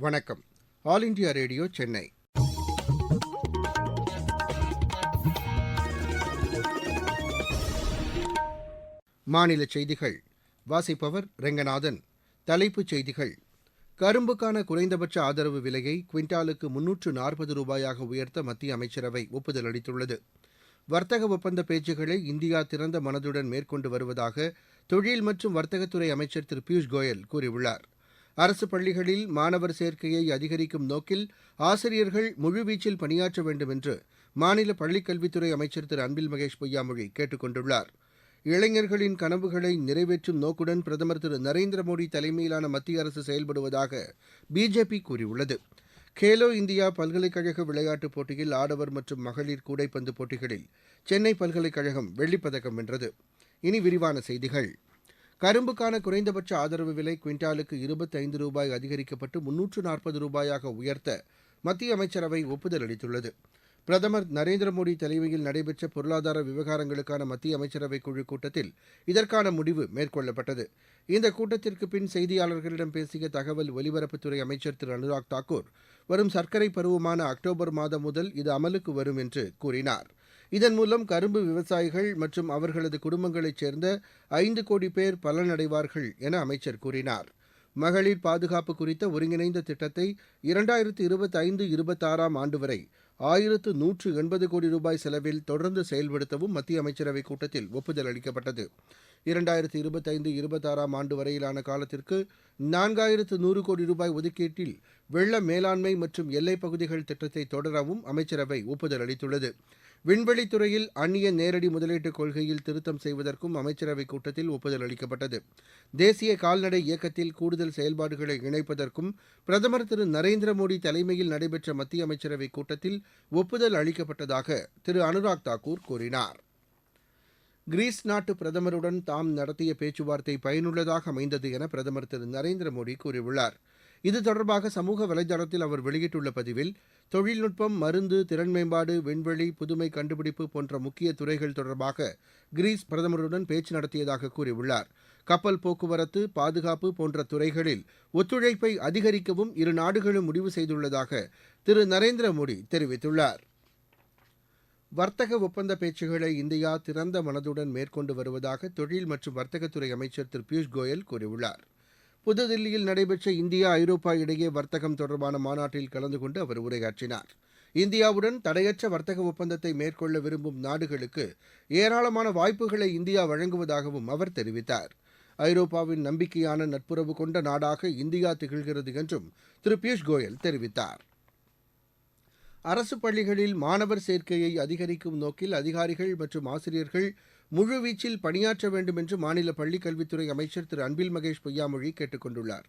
வணக்கம். All India Radio Chennai. மாநில செய்திகள். வாசிப்பவர் ரெங்கநாதன். தலைப்புச் செய்திகள். கரும்புக்கான குறைந்தபட்ச ஆதரவு விலையை குவிண்டாலுக்கு முன்னூற்று நாற்பது ரூபாயாக உயர்த்த மத்திய அமைச்சரவை ஒப்புதல் அளித்துள்ளது. வர்த்தக ஒப்பந்த பேச்சுக்களை இந்தியா திறந்த மனதுடன் மேற்கொண்டு வருவதாக தொழில் மற்றும் வர்த்தகத்துறை அமைச்சர் திரு பியூஷ் கோயல் கூறியுள்ளார். அரசு பள்ளிகளில் மாணவர் சேர்க்கையை அதிகரிக்கும் நோக்கில் ஆசிரியர்கள் முழுவீச்சில் பணியாற்ற வேண்டும் என்று மாநில பள்ளிக்கல்வித்துறை அமைச்சர் திரு அன்பில் மகேஷ் பொய்யாமொழி கேட்டுக் கொண்டுள்ளார். இளைஞர்களின் கனவுகளை நிறைவேற்றும் நோக்குடன் பிரதமர் திரு நரேந்திர மோடி தலைமையிலான மத்திய அரசு செயல்படுவதாக பிஜேபி கூறியுள்ளது. கேலோ இந்தியா பல்கலைக்கழக விளையாட்டுப் போட்டியில் ஆடவர் மற்றும் மகளிர் கூடைப்பந்து போட்டிகளில் சென்னை பல்கலைக்கழகம் வெள்ளிப்பதக்கம் வென்றது. இனி விரிவான செய்திகள். கரும்புக்கான குறைந்தபட்ச ஆதரவு விலை குவிண்டாலுக்கு இருபத்தைந்து ரூபாய் அதிகரிக்கப்பட்டு முன்னூற்று நாற்பது ரூபாயாக உயர்த்த மத்திய அமைச்சரவை ஒப்புதல் அளித்துள்ளது. பிரதமர் நரேந்திர மோடி தலைமையில் நடைபெற்ற பொருளாதார விவகாரங்களுக்கான மத்திய அமைச்சரவை குழு கூட்டத்தில் இதற்கான முடிவு மேற்கொள்ளப்பட்டது. இந்த கூட்டத்திற்கு பின் செய்தியாளர்களிடம் பேசிய தகவல் ஒலிபரப்புத்துறை அமைச்சர் திரு. அனுராக் தாக்கூர் வரும் சர்க்கரை பருவமான அக்டோபர் மாதம் முதல் இது அமலுக்கு வரும் என்று கூறினார். இதன் மூலம் கரும்பு விவசாயிகள் மற்றும் அவர்களது குடும்பங்களைச் சேர்ந்த ஐந்து கோடி பேர் பலனடைவார்கள் என அமைச்சர் கூறினார். மகளிர் பாதுகாப்பு குறித்த ஒருங்கிணைந்த திட்டத்தை இரண்டாயிரத்து இருபத்தைந்து இருபத்தாறாம் ஆண்டு வரை ஆயிரத்து நூற்று எண்பது கோடி ரூபாய் செலவில் தொடர்ந்து செயல்படுத்தவும் மத்திய அமைச்சரவைக் கூட்டத்தில் ஒப்புதல் அளிக்கப்பட்டது. இரண்டாயிரத்து இருபத்தைந்து இருபத்தாறாம் ஆண்டு வரையிலான காலத்திற்கு நான்காயிரத்து நூறு கோடி ரூபாய் ஒதுக்கீட்டில் வெள்ள மேலாண்மை மற்றும் எல்லைப் பகுதிகள் திட்டத்தை தொடரவும் அமைச்சரவை ஒப்புதல் அளித்துள்ளது. விண்வெளித்துறையில் அந்நிய நேரடி முதலீட்டுக் கொள்கையில் திருத்தம் செய்வதற்கும் அமைச்சரவைக் கூட்டத்தில் ஒப்புதல் அளிக்கப்பட்டது. தேசிய கால்நடை இயக்கத்தில் கூடுதல் செயல்பாடுகளை இணைப்பதற்கும் பிரதமர் திரு நரேந்திர மோடி தலைமையில் நடைபெற்ற மத்திய அமைச்சரவைக் கூட்டத்தில் ஒப்புதல் அளிக்கப்பட்டதாக திரு அனுராக் தாக்கூர் கூறினார். கிரீஸ் நாட்டு பிரதமருடன் தாம் நடத்திய பேச்சுவார்த்தை பயனுள்ளதாக அமைந்தது என பிரதமர் திரு நரேந்திர மோடி கூறியுள்ளார். இது தொடர்பாக சமூக வலைதளத்தில் அவர் வெளியிட்டுள்ள பதிவில் தொழில்நுட்பம் மருந்து திறன் மேம்பாடு விண்வெளி புதுமை கண்டுபிடிப்பு போன்ற முக்கிய துறைகள் தொடர்பாக கிரீஸ் பிரதமருடன் பேச்சு நடத்தியதாக கூறியுள்ளார். கப்பல் போக்குவரத்து பாதுகாப்பு போன்ற துறைகளில் ஒத்துழைப்பை அதிகரிக்கவும் இரு நாடுகளும் முடிவு செய்துள்ளதாக திரு. நரேந்திர மோடி தெரிவித்துள்ளார். வர்த்தக ஒப்பந்த பேச்சுகளை இந்தியா திறந்த மனதுடன் மேற்கொண்டு வருவதாக தொழில் மற்றும் வர்த்தகத்துறை அமைச்சர் திரு. பியூஷ் கோயல் கூறியுள்ளார். புதுதில்லியில் நடைபெற்ற இந்தியா ஐரோப்பா இடையே வர்த்தகம் தொடர்பான மாநாட்டில் கலந்து கொண்டு அவர் உரையாற்றினார். இந்தியாவுடன் தடையற்ற வர்த்தக ஒப்பந்தத்தை மேற்கொள்ள விரும்பும் நாடுகளுக்கு ஏராளமான வாய்ப்புகளை இந்தியா வழங்குவதாகவும் அவர் தெரிவித்தார். ஐரோப்பாவின் நம்பிக்கையான நட்புறவு கொண்ட நாடாக இந்தியா திகழ்கிறது என்றும் திரு பியூஷ் கோயல் தெரிவித்தார். அரசு பள்ளிகளில் மாணவர் சேர்க்கையை அதிகரிக்கும் நோக்கில் அதிகாரிகள் மற்றும் ஆசிரியர்கள் முழுவீச்சில் பணியாற்ற வேண்டும் என்று மாநில பள்ளிக் கல்வித்துறை அமைச்சர் திரு. அன்பில் மகேஷ் பொய்யாமொழி கேட்டுக் கொண்டுள்ளார்.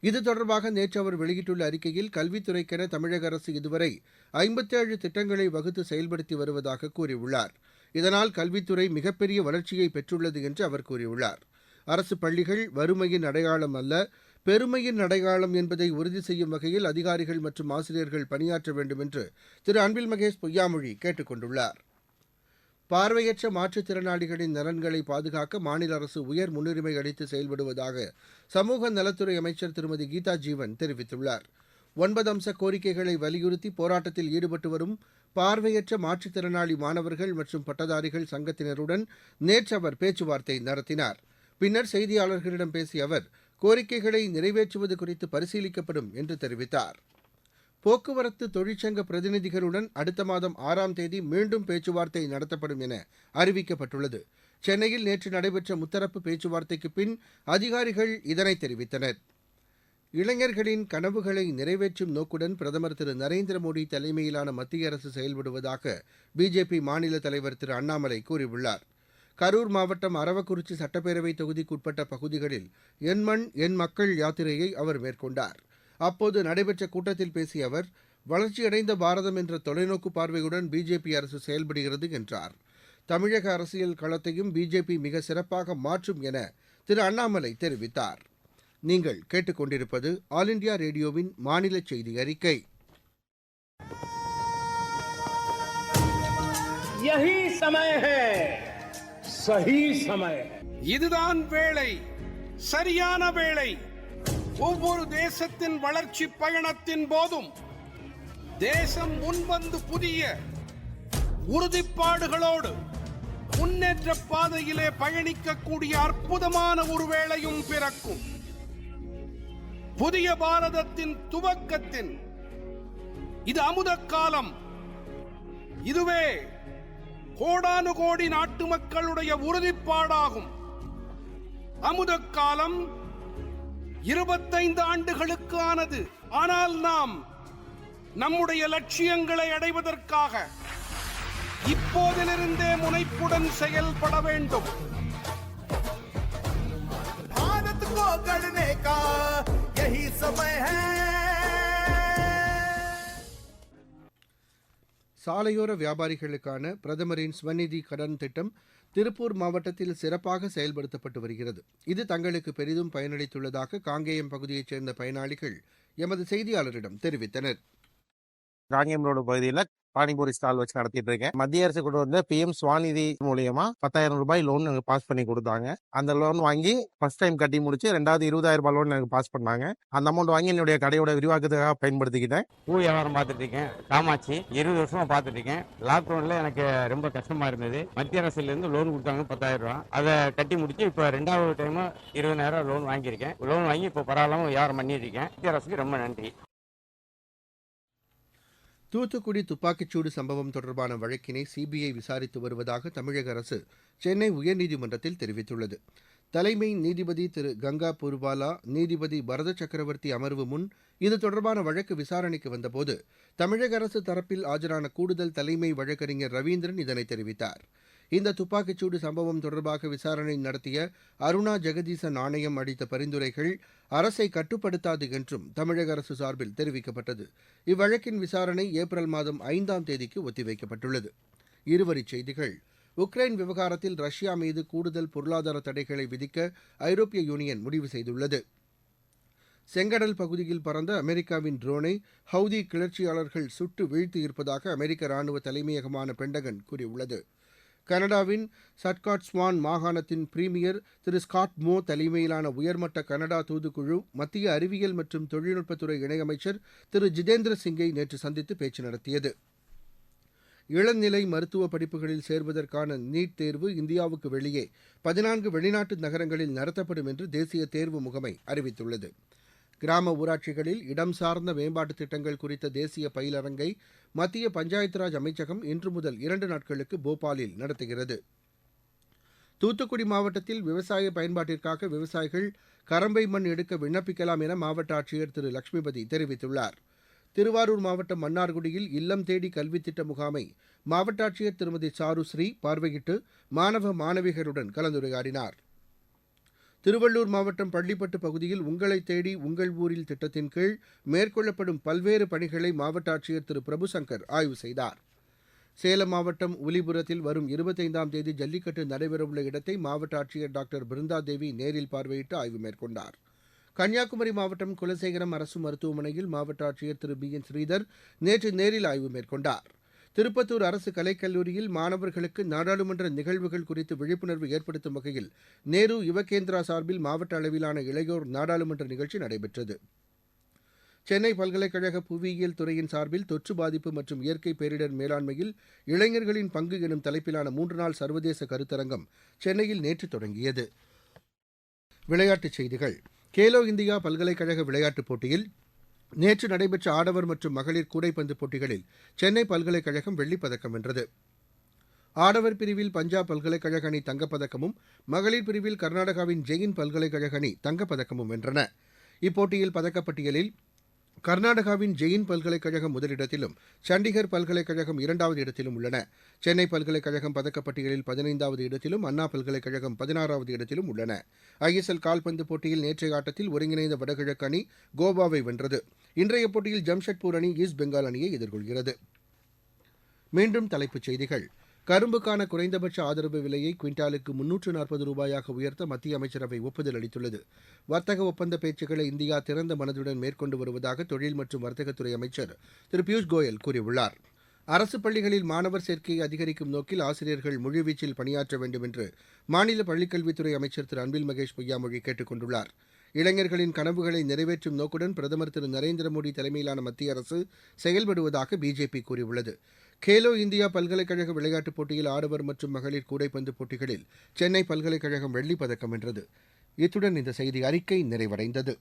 இது தொடர்பாக நேற்று அவர் வெளியிட்டுள்ள அறிக்கையில் கல்வித்துறைக்கென தமிழக அரசு இதுவரை ஐம்பத்தேழு திட்டங்களை வகுத்து செயல்படுத்தி வருவதாக கூறியுள்ளார். இதனால் கல்வித்துறை மிகப்பெரிய வளர்ச்சியை பெற்றுள்ளது என்று அவர் கூறியுள்ளார். அரசு பள்ளிகள் வறுமையின் அடையாளம் அல்ல பெருமையின் அடையாளம் என்பதை உறுதி செய்யும் வகையில் அதிகாரிகள் மற்றும் ஆசிரியர்கள் பணியாற்ற வேண்டும் என்று திரு. அன்பில் மகேஷ் பொய்யாமொழி கேட்டுக் கொண்டுள்ளார். பார்வையற்ற மாற்றுத்திறனாளிகளின் நலன்களை பாதுகாக்க மாநில அரசு உயர் முன்னுரிமை அளித்து செயல்படுவதாக சமூக நலத்துறை அமைச்சர் திருமதி கீதா ஜீவன் தெரிவித்துள்ளார். ஒன்பது அம்ச கோரிக்கைகளை வலியுறுத்தி போராட்டத்தில் ஈடுபட்டு வரும் பார்வையற்ற மாற்றுத்திறனாளி மாணவர்கள் மற்றும் பட்டதாரிகள் சங்கத்தினருடன் நேற்று அவர் பேச்சுவார்த்தை நடத்தினார். பின்னர் செய்தியாளர்களிடம் பேசிய அவர் கோரிக்கைகளை நிறைவேற்றுவது குறித்து பரிசீலிக்கப்படும் என்று தெரிவித்தார். போக்குவரத்து தொழிற்சங்க பிரதிநிதிகளுடன் அடுத்த மாதம் ஆறாம் தேதி மீண்டும் பேச்சுவார்த்தை நடத்தப்படும் என அறிவிக்கப்பட்டுள்ளது. சென்னையில் நேற்று நடைபெற்ற முத்தரப்பு பேச்சுவார்த்தைக்கு பின் அதிகாரிகள் இதனை தெரிவித்தனர். இளைஞர்களின் கனவுகளை நிறைவேற்றும் நோக்குடன் பிரதமர் திரு நரேந்திர மோடி தலைமையிலான மத்திய அரசு செயல்படுவதாக பிஜேபி மாநில தலைவர் திரு அண்ணாமலை கூறியுள்ளார். கரூர் மாவட்டம் அரவக்குறிச்சி சட்டப்பேரவை தொகுதிக்குட்பட்ட பகுதிகளில் என் மண் என் மக்கள் யாத்திரையை அவர் மேற்கொண்டார். அப்போது நடைபெற்ற கூட்டத்தில் பேசிய அவர் வளர்ச்சியடைந்த பாரதம் என்ற தொலைநோக்கு பார்வையுடன் பிஜேபி அரசு செயல்படுகிறது என்றார் தமிழக அரசியல் களத்தையும் பிஜேபி மிக சிறப்பாக மாற்றும் என திரு அண்ணாமலை தெரிவித்தார் நீங்கள் கேட்டுக்கொண்டிருப்பது ஆல் இண்டியா ரேடியோவின் மாநில செய்தி அறிக்கை यही समय है सही समय है இதுதான் வேளை சரியான வேளை ஒவ்வொரு தேசத்தின் வளர்ச்சி பயணத்தின் போதும் தேசம் முன்வந்து புதிய உறுதிப்பாடுகளோடு முன்னேற்ற பாதையிலே பயணிக்கக்கூடிய அற்புதமான ஒரு வேளையும் பிறக்கும். புதிய பாரதத்தின் துவக்கத்தின் இது அமுத காலம். இதுவே கோடானு கோடி நாட்டு மக்களுடைய உறுதிப்பாடாகும். அமுத காலம் இருபத்தைந்து ஆண்டுகளுக்கு ஆனது ஆனால் நாம் நம்முடைய லட்சியங்களை அடைவதற்காக இப்போதிலிருந்தே முனைப்புடன் செயல்பட வேண்டும் भारत को गढ़ने का यही समय है சாலையோர வியாபாரிகளுக்கான பிரதமரின் ஸ்வநிதி கடன் திட்டம் திருப்பூர் மாவட்டத்தில் சிறப்பாக செயல்படுத்தப்பட்டு வருகிறது. இது தங்களுக்கு பெரிதும் பயனளித்துள்ளதாக காங்கேயம் பகுதியைச் சேர்ந்த பயனாளிகள் எமது செய்தியாளரிடம் தெரிவித்தனர். காங்கேயம் ரோடு பகுதியில் பானிபூரி ஸ்டால் வச்சு நடத்திட்டு இருக்கேன் மத்திய அரசு கொண்டு வந்த பிஎம் சுவாநிதி மூலியமா பத்தாயிரம் ரூபாய் லோன் எனக்கு பாஸ் பண்ணி கொடுத்தாங்க. அந்த லோன் வாங்கி ஃபர்ஸ்ட் டைம் கட்டி முடிச்சு ரெண்டாவது இருபதாயிரம் ரூபாய் லோன் எனக்கு பாஸ் பண்ணாங்க. அந்த அமௌண்ட் வாங்கி என்னுடைய கடையோட விரிவாக்கத்துக்காக பயன்படுத்திக்கிட்டேன். பூ வியாபாரம் பார்த்துட்டு இருக்கேன் காமாட்சி இருபது வருஷமா பார்த்துட்டு இருக்கேன் லாக்டவுன்ல எனக்கு ரொம்ப கஷ்டமா இருந்தது. மத்திய அரசுல இருந்து லோன் கொடுத்தாங்க பத்தாயிரம் ரூபாய். அதை கட்டி முடிச்சு இப்போ ரெண்டாவது டைம் இருபதாயிரம் லோன் வாங்கியிருக்கேன். லோன் வாங்கி இப்போ பரவாயில்லாம வியாபாரம் பண்ணிட்டு இருக்கேன் மத்திய அரசுக்கு ரொம்ப நன்றி. தூத்துக்குடி துப்பாக்கிச்சூடு சம்பவம் தொடர்பான வழக்கினை சிபிஐ விசாரித்து வருவதாக தமிழக அரசு சென்னை உயர்நீதிமன்றத்தில் தெரிவித்துள்ளது. தலைமை நீதிபதி திரு. கங்கா பூர்வாலா நீதிபதி பரத சக்கரவர்த்தி அமர்வு முன் இது தொடர்பான வழக்கு விசாரணைக்கு வந்தபோது தமிழக அரசு தரப்பில் ஆஜரான கூடுதல் தலைமை வழக்கறிஞர் ரவீந்திரன் இதனை தெரிவித்தார். இந்த துப்பாக்கிச்சூடு சம்பவம் தொடர்பாக விசாரணை நடத்திய அருணா ஜெகதீசன் ஆணையம் அளித்த பரிந்துரைகள் அரசை கட்டுப்படுத்தாது என்றும் தமிழக அரசு சார்பில் தெரிவிக்கப்பட்டது. இவ்வழக்கின் விசாரணை ஏப்ரல் மாதம் ஐந்தாம் தேதிக்கு ஒத்திவைக்கப்பட்டுள்ளது. இருவரிச் செய்திகள். உக்ரைன் விவகாரத்தில் ரஷ்யா மீது கூடுதல் பொருளாதார தடைகளை விதிக்க ஐரோப்பிய யூனியன் முடிவு செய்துள்ளது. செங்கடல் பகுதியில் பறந்த அமெரிக்காவின் ட்ரோனை ஹவுதி கிளர்ச்சியாளர்கள் சுட்டு வீழ்த்தியிருப்பதாக அமெரிக்க ராணுவ தலைமையகமான பெண்டகன் கூறியுள்ளது. கனடாவின் சட்காட்ஸ்வான் மாகாணத்தின் பிரீமியர் திரு ஸ்காட் மோ தலைமையிலான உயர்மட்ட கனடா தூதுக்குழு மத்திய அறிவியல் மற்றும் தொழில்நுட்பத்துறை இணையமைச்சர் திரு ஜிதேந்திர சிங்கை நேற்று சந்தித்து பேச்சு நடத்தியது. இளநிலை மருத்துவ படிப்புகளில் சேர்வதற்கான நீட் தேர்வு இந்தியாவுக்கு வெளியே பதினான்கு வெளிநாட்டு நகரங்களில் நடத்தப்படும் என்று தேசிய தேர்வு முகமை அறிவித்துள்ளது. கிராம ஊராட்சிகளில் இடம் சார்ந்த மேம்பாட்டுத் திட்டங்கள் குறித்த தேசிய பயிலரங்கை மத்திய பஞ்சாயத்து ராஜ் அமைச்சகம் இன்று முதல் இரண்டு நாட்களுக்கு போபாலில் நடத்துகிறது. தூத்துக்குடி மாவட்டத்தில் விவசாய பயன்பாட்டிற்காக விவசாயிகள் கரம்பை மண் எடுக்க விண்ணப்பிக்கலாம் என மாவட்ட ஆட்சியர் திரு லட்சுமிபதி தெரிவித்துள்ளார். திருவாரூர் மாவட்டம் மன்னார்குடியில் இல்லம் தேடி கல்வி திட்ட முகாமை மாவட்ட ஆட்சியர் திருமதி சாருஸ்ரீ பார்வையிட்டு மாணவ மாணவிகளுடன் கலந்துரையாடினாா் திருவள்ளூர் மாவட்டம் பள்ளிப்பட்டு பகுதியில் உங்களை தேடி உங்கள் ஊரில் திட்டத்தின் கீழ் மேற்கொள்ளப்படும் பல்வேறு பணிகளை மாவட்ட ஆட்சியர் திரு. பிரபுசங்கர் ஆய்வு செய்தார். சேலம் மாவட்டம் உலிபுரத்தில் வரும் இருபத்தைந்தாம் தேதி ஜல்லிக்கட்டு நடைபெறவுள்ள இடத்தை மாவட்ட ஆட்சியர் டாக்டர் பிருந்தா தேவி நேரில் பார்வையிட்டு ஆய்வு மேற்கொண்டார். கன்னியாகுமரி மாவட்டம் குலசேகரம் அரசு மருத்துவமனையில் மாவட்ட ஆட்சியர் திரு. பி. என். ஸ்ரீதர் நேற்று நேரில் ஆய்வு மேற்கொண்டார். திருப்பத்தூர் அரசு கலைக்கல்லூரியில் மாணவர்களுக்கு நாடாளுமன்ற நிகழ்வுகள் குறித்து விழிப்புணர்வு ஏற்படுத்தும் வகையில் நேரு யுவகேந்திரா சார்பில் மாவட்ட அளவிலான இளையோர் நாடாளுமன்ற நிகழ்ச்சி நடைபெற்றது. சென்னை பல்கலைக்கழக புவியியல் துறையின் சார்பில் தொற்று பாதிப்பு மற்றும் இயற்கை பேரிடர் மேலாண்மையில் இளைஞர்களின் பங்கு எனும் தலைப்பிலான மூன்று நாள் சர்வதேச கருத்தரங்கம் சென்னையில் நேற்று தொடங்கியது. விளையாட்டுச் செய்திகள். கேலோ இந்தியா பல்கலைக்கழக விளையாட்டுப் போட்டியில் நேற்று நடைபெற்ற ஆடவர் மற்றும் மகளிர் கூடைப்பந்து போட்டிகளில் சென்னை பல்கலைக்கழகம் வெள்ளிப்பதக்கம் வென்றது. ஆடவர் பிரிவில் பஞ்சாப் பல்கலைக்கழக அணி தங்கப்பதக்கமும் மகளிர் பிரிவில் கர்நாடகாவின் ஜெயின் பல்கலைக்கழக அணி தங்கப்பதக்கமும் வென்றன. இப்போட்டியில் பதக்கப்பட்டியலில் கர்நாடகாவின் ஜெயின் பல்கலைக்கழகம் முதலிடத்திலும் சண்டிகர் பல்கலைக்கழகம் இரண்டாவது இடத்திலும் உள்ளன. சென்னை பல்கலைக்கழகம் பதக்கப்பட்டியலில் பதினைந்தாவது இடத்திலும் அண்ணா பல்கலைக்கழகம் பதினாறாவது இடத்திலும் உள்ளன. ஐஎஸ்எல் கால்பந்து போட்டியில் நேற்றைய ஆட்டத்தில் ஒருங்கிணைந்த வடகிழக்கு அணி கோவாவை வென்றது. இன்றைய போட்டியில் ஜம்ஷெட்பூர் அணி ஈஸ்ட் பெங்கால் அணியை எதிர்கொள்கிறது. மீண்டும் தலைப்புச் செய்திகள். கரும்புக்கான குறைந்தபட்ச ஆதரவு விலையை குவிண்டாலுக்கு முன்னூற்று நாற்பது ரூபாயாக உயர்த்த மத்திய அமைச்சரவை ஒப்புதல் அளித்துள்ளது. வர்த்தக ஒப்பந்த பேச்சுக்களை இந்தியா திறந்த மனதுடன் மேற்கொண்டு வருவதாக தொழில் மற்றும் வர்த்தகத்துறை அமைச்சர் திரு பியூஷ் கோயல் கூறியுள்ளார். அரசு பள்ளிகளில் மாணவர் சேர்க்கையை அதிகரிக்கும் நோக்கில் ஆசிரியர்கள் முழுவீச்சில் பணியாற்ற வேண்டும் என்று மாநில பள்ளிக்கல்வித்துறை அமைச்சர் திரு அன்பில் மகேஷ் பொய்யாமொழி கேட்டுக் கொண்டுள்ளார். இளைஞர்களின் கனவுகளை நிறைவேற்றும் நோக்குடன் பிரதமர் திரு நரேந்திர மோடி தலைமையிலான மத்திய அரசு செயல்படுவதாக பிஜேபி கூறியுள்ளது. கேலோ இந்தியா பல்கலைக்கழக விளையாட்டுப் போட்டியில் ஆடவர் மற்றும் மகளிர் கூடைப்பந்து போட்டிகளில் சென்னை பல்கலைக்கழகம் வெள்ளிப் பதக்கம் வென்றது. இத்துடன் இந்த செய்தி அறிக்கை நிறைவடைந்தது.